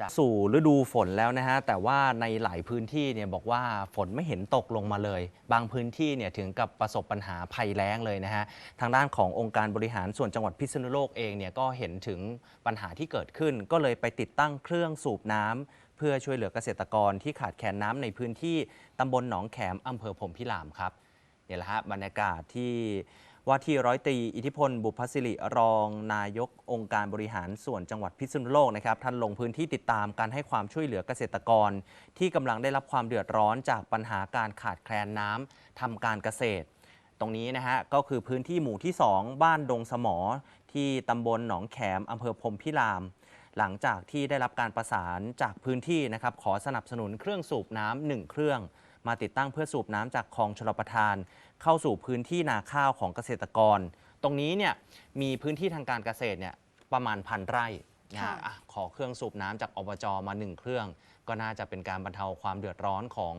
จะสู่ฤดูฝนแล้วนะฮะ แต่ว่าในหลายพื้นที่เนี่ยบอกว่าฝนไม่เห็นตกลงมาเลย บางพื้นที่เนี่ยถึงกับประสบปัญหาภัยแล้งเลยนะฮะ ทางด้านขององค์การบริหารส่วนจังหวัดพิษณุโลกเองเนี่ยก็เห็นถึงปัญหาที่เกิดขึ้น ก็เลยไปติดตั้งเครื่องสูบน้ำเพื่อช่วยเหลือเกษตรกรที่ขาดแคลนน้ำในพื้นที่ตำบลหนองแขมอำเภอพรมพิรามครับเนี่ยแหละฮะบรรยากาศที่ ว่าที่ร้อยตรีอิทธิพล บุพศิริรองนายกองค์การบริหารส่วนจังหวัดพิษณุโลกนะครับท่านลงพื้นที่ติดตามการให้ความช่วยเหลือเกษตรกร ที่กำลังได้รับความเดือดร้อนจากปัญหาการขาดแคลนน้ำทำการเกษตร ตรงนี้นะฮะก็คือพื้นที่หมู่ที่ 2 บ้านดงสมอ ที่ตำบลหนองแขมอำเภอพรมพิราม หลังจากที่ได้รับการประสานจากพื้นที่นะครับขอสนับสนุนเครื่องสูบน้ำหนึ่งเครื่อง มาติดตั้งเพื่อสูบน้ำจากคลองชลประทาน เข้าสู่พื้นที่นาข้าวของเกษตรกร ตรงนี้เนี่ยมีพื้นที่ทางการเกษตรเนี่ยประมาณพันไร่นะฮะค่ะอะขอเครื่องสูบน้ำจากอบจมาหนึ่งเครื่อง ก็น่าจะเป็นการบรรเทาความเดือดร้อนของ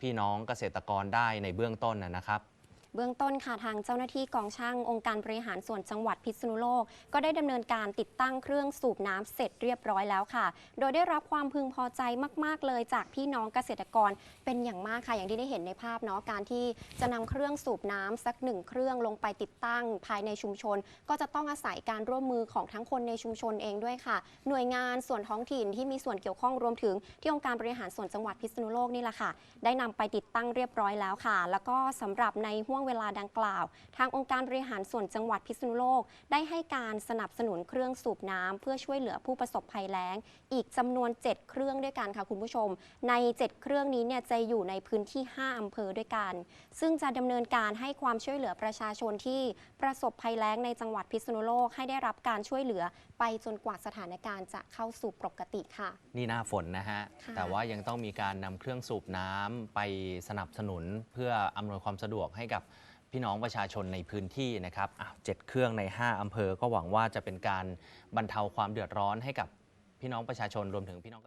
พี่น้องเกษตรกรได้ในเบื้องต้นนะนะครับ เบื้องต้นค่ะทางเจ้าหน้าที่กองช่างองค์การบริหารส่วนจังหวัดพิษณุโลก ก็ได้ดำเนินการติดตั้งเครื่องสูบน้ำเสร็จเรียบร้อยแล้วค่ะ โดยได้รับความพึงพอใจมาก ๆ เลยจากพี่น้องเกษตรกรเป็นอย่างมากค่ะ อย่างที่ได้เห็นในภาพเนาะการที่จะนำเครื่องสูบน้ำสักหนึ่งเครื่องลงไปติดตั้งภายในชุมชน ก็จะต้องอาศัยการร่วมมือของทั้งคนในชุมชนเองด้วยค่ะ หน่วยงานส่วนท้องถิ่นที่มีส่วนเกี่ยวข้องรวมถึงที่องค์การบริหารส่วนจังหวัดพิษณุโลกนี่แหละค่ะ ได้นำไปติดตั้งเรียบร้อยแล้วค่ะ แล้วก็สำหรับในห่วงเวลาดังกล่าว ทางองค์การบริหารส่วนจังหวัดพิษณุโลก ได้ให้การสนับสนุนเครื่องสูบน้ำเพื่อช่วยเหลือผู้ประสบภัยแล้ง อีกจำนวน 7 เครื่องด้วยกันค่ะคุณผู้ชม ใน 7 เครื่องนี้เนี่ยจะอยู่ในพื้นที่ 5อำเภอด้วยกัน ซึ่งจะดำเนินการให้ความช่วยเหลือประชาชนที่ประสบภัยแล้งในจังหวัดพิษณุโลกให้ได้รับการช่วยเหลือไปจนกว่าสถานการณ์จะเข้าสู่ปกติค่ะ นี่หน้าฝนนะฮะค่ะแต่ว่ายังต้องมีการนำเครื่องสูบน้ำไปสนับสนุนเพื่ออำนวยความสะดวกให้กับ พี่น้องประชาชนในพื้นที่นะครับเจ็ดเครื่องใน 5 อำเภอ ก็หวังว่าจะเป็นการบรรเทาความเดือดร้อนให้กับพี่น้องประชาชนรวมถึงพี่น้อง